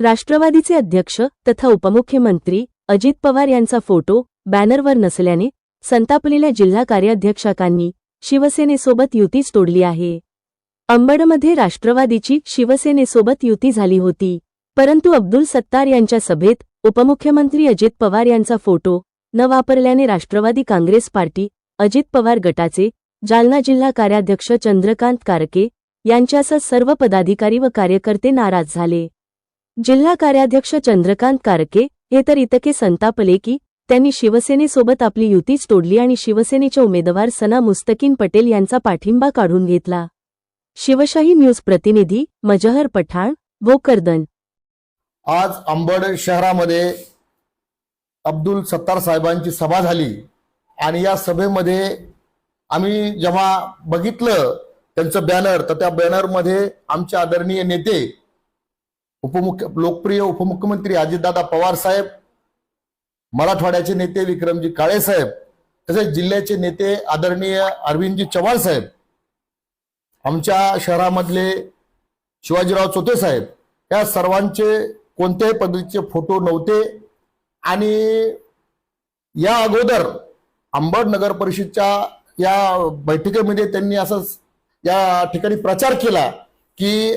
राष्ट्रवादीचे अध्यक्ष तथा उपमुख्यमंत्री अजित पवार यांचा फोटो बॅनरवर नसल्याने संतापलेल्या जिल्हा कार्याध्यक्षकांनी शिवसेनेसोबत युतीच तोडली आहे. अंबडमध्ये राष्ट्रवादीची शिवसेनेसोबत युती झाली होती. परंतु अब्दुल सत्तार यांच्या सभेत उपमुख्यमंत्री अजित पवार यांचा फोटो न वापरल्याने राष्ट्रवादी काँग्रेस पार्टी अजित पवार गटाचे जालना जिल्हा कार्याध्यक्ष चंद्रकांत कारके यांच्यासह सर्व पदाधिकारी व कार्यकर्ते नाराज झाले. जिल्हा कार्याध्यक्ष चंद्रकांत कारके हे तर इतके संतापले की त्यांनी शिवसेनेसोबत आपली युतीच तोडली आणि शिवसेनेच्या उमेदवार सना मुस्तकीन पटेल यांचा पाठिंबा काढून घेतला. शिवशाही न्यूज प्रतिनिधी मजहर पठाण भोकरदन. आज अंबड शहरामध्ये अब्दुल सत्तार साहेबांची सभा झाली आणि या सभेमध्ये आम्ही जेव्हा बघितलं त्यांचं बॅनर तर त्या बॅनरमध्ये आमचे आदरणीय नेते उपमुख्य लोकप्रिय उपमुख्यमंत्री अजितदादा पवार साहेब मराठवाड्याचे नेते विक्रमजी काळे साहेब तसेच जिल्ह्याचे नेते आदरणीय अरविंदजी चव्हाण साहेब आमच्या शहरामधले शिवाजीराव चोते साहेब या सर्वांचे कोणत्याही पद्धतीचे फोटो नव्हते. आणि या अगोदर अंबड नगर परिषदच्या या बैठकीमध्ये त्यांनी असं या ठिकाणी प्रचार केला की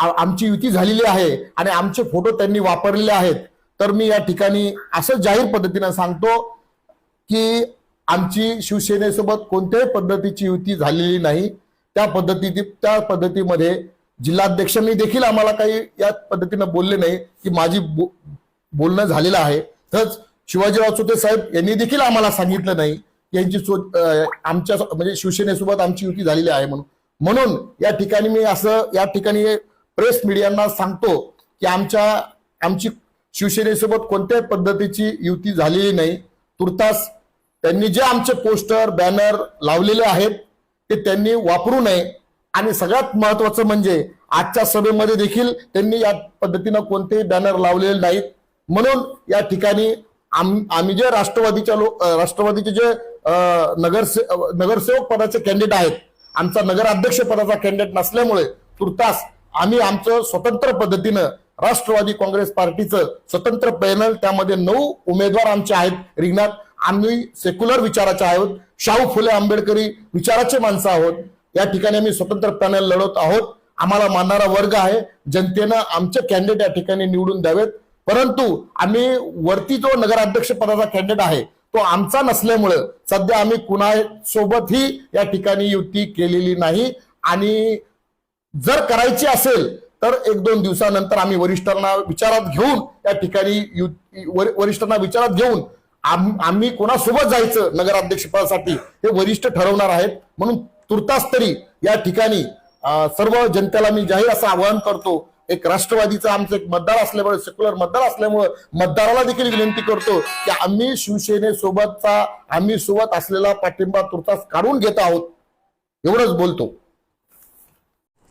आमची युती झालेली आहे आणि आमचे फोटो त्यांनी वापरलेले आहेत. तर मी या ठिकाणी असं जाहीर पद्धतीनं सांगतो की आमची शिवसेनेसोबत कोणत्याही पद्धतीची युती झालेली नाही. त्या पद्धती त्या पद्धतीमध्ये जिल्हाध्यक्षांनी देखील आम्हाला काही या पद्धतीनं बोलले नाही की माझी बो- बोलणं झालेलं आहे. तरच शिवाजीराव चोते साहेब यांनी देखील आम्हाला सांगितलं नाही. की यांची सो आमच्या म्हणजे शिवसेनेसोबत आमची युती झालेली आहे म्हणून. म्हणून या ठिकाणी मी असं या ठिकाणी प्रेस मीडियांना सांगतो की आमच्या आमची शिवसेनेसोबत कोणत्याही पद्धतीची युती झालेली नाही. तुर्तास त्यांनी जे आमचे पोस्टर बॅनर लावलेले आहेत ते त्यांनी वापरू नये. आणि सगळ्यात महत्वाचं म्हणजे आजच्या सभेमध्ये देखील त्यांनी या पद्धतीनं कोणतेही बॅनर लावलेले नाहीत. म्हणून या ठिकाणी आम- आम्ही जे राष्ट्रवादीच्या लोक राष्ट्रवादीचे जे नगरसे नगरसेवक पदाचे कॅन्डिडेट आहेत आमचा नगराध्यक्ष पदाचा कॅन्डिडेट नसल्यामुळे तुर्तास आम्ही आमचं स्वतंत्र पद्धतीनं राष्ट्रवादी काँग्रेस पार्टीचं स्वतंत्र पॅनल त्यामध्ये नऊ उमेदवार आमचे आहेत रिंगणात. आम्ही सेक्युलर विचाराचे आहोत. शाहू फुले आंबेडकरी विचाराचे माणसं आहोत. या ठिकाणी आम्ही स्वतंत्र पॅनल लढवत आहोत. आम्हाला मानणारा वर्ग आहे. जनतेनं आमचे कॅन्डिडेट या ठिकाणी निवडून द्यावेत. परंतु आम्ही वरती जो नगराध्यक्ष पदाचा कॅन्डिडेट आहे तो आमचा नसल्यामुळं सध्या आम्ही कुणासोबतही या ठिकाणी युती केलेली नाही. आणि जर करायची असेल तर एक दोन दिवसानंतर आम्ही वरिष्ठांना विचारात घेऊन या ठिकाणी यु- वरिष्ठांना विचारात घेऊन आम्ही कोणासोबत जायचं नगराध्यक्षपदासाठी हे वरिष्ठ ठरवणार आहेत. म्हणून तुर्तास तरी या ठिकाणी सर्व जनतेला मी जाहीर असं आवाहन करतो. एक राष्ट्रवादीचं आमचं एक मतदार असल्यामुळे सेक्युलर मतदार असल्यामुळे मतदाराला देखील विनंती करतो की आम्ही शिवसेनेसोबतचा आम्ही सोबत असलेला पाठिंबा तुर्तास काढून घेत आहोत. एवढंच बोलतो.